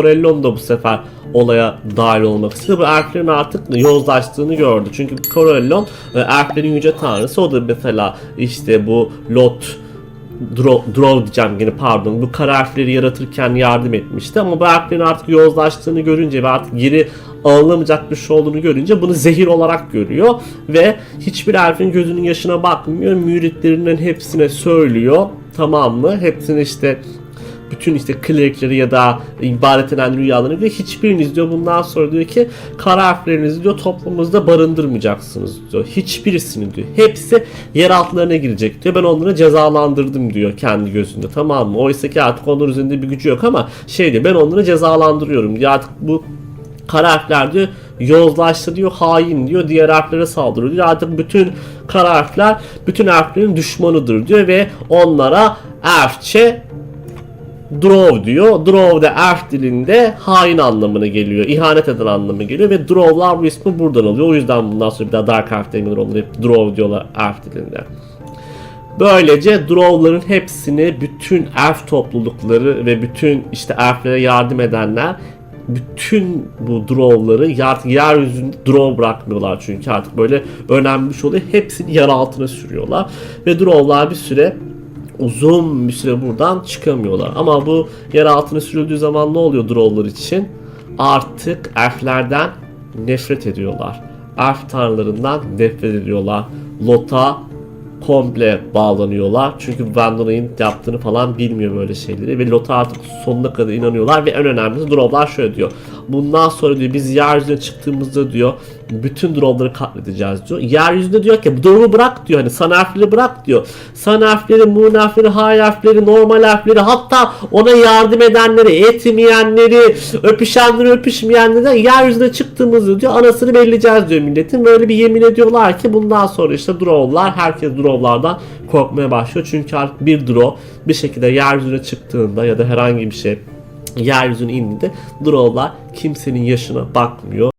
Corellon da bu sefer olaya dahil olmak istedi. Bu elflerin artık yozlaştığını gördü. Çünkü Corellon e, elflerin yüce tanrısı. O da mesela işte bu Lot Draw, diyeceğim yine pardon. Bu kara yaratırken yardım etmişti. Ama bu harflerin artık yozlaştığını görünce ve artık geri alınamayacak bir şey olduğunu görünce bunu zehir olarak görüyor. Ve hiçbir harfin gözünün yaşına bakmıyor. Müritlerinin hepsine söylüyor. Tamam mı? Hepsine işte bütün işte klerikleri ya da ibadet eden rüyalarını diyor hiçbiriniz diyor bundan sonra diyor ki kara harflerinizi diyor toplumumuzda barındırmayacaksınız diyor. Hiçbirisini diyor. Hepsi yer altlarına girecek diyor. Ben onları cezalandırdım diyor kendi gözünde tamam mı? Oysa ki artık onların üzerinde bir gücü yok ama şey diyor ben onları cezalandırıyorum diyor. Artık bu kara harfler diyor yozlaştı diyor hain diyor diğer harflere saldırıyor diyor artık bütün kara harfler bütün harflerin düşmanıdır diyor ve onlara elfçe Drov diyor. Drov da elf dilinde hain anlamına geliyor. İhanet eden anlamına geliyor ve Drovlar bu ismi buradan alıyor. O yüzden bundan sonra bir daha Dark Elf demiyorlar. Onları hep Drov diyorlar elf dilinde. Böylece Drov'ların hepsini bütün elf toplulukları ve bütün işte elflere yardım edenler bütün bu Drov'ları artık yeryüzünde Drov bırakmıyorlar çünkü artık böyle önemli bir şey oluyor. Hepsini yer altına sürüyorlar ve Drov'lar bir süre uzun bir süre buradan çıkamıyorlar. Ama bu yer altına sürüldüğü zaman ne oluyor Drov'lar için? Artık elflerden nefret ediyorlar. Elf tanrılarından nefret ediyorlar. Lot'a komple bağlanıyorlar. Çünkü Vandala'nın yaptığını falan bilmiyor böyle şeyleri. Ve Lot'a artık sonuna kadar inanıyorlar. Ve en önemlisi Drovlar şöyle diyor. Bundan sonra diyor biz yeryüzüne çıktığımızda diyor bütün Drovları katledeceğiz diyor. Yeryüzünde diyor ki durumu bırak diyor. Hani san harfleri bırak diyor. San harfleri, moon harfleri, high harfleri, normal harfleri hatta ona yardım edenleri, etmeyenleri, öpüşenleri, öpüşmeyenleri yeryüzüne çıktığımızda diyor anasını belleyeceğiz diyor milletin. Böyle bir yemin ediyorlar ki bundan sonra işte Drovlar herkes Drovlardan korkmaya başlıyor. Çünkü artık bir Drov bir şekilde yeryüzüne çıktığında ya da herhangi bir şey yeryüzüne indiğinde Drovlar kimsenin yaşına bakmıyor.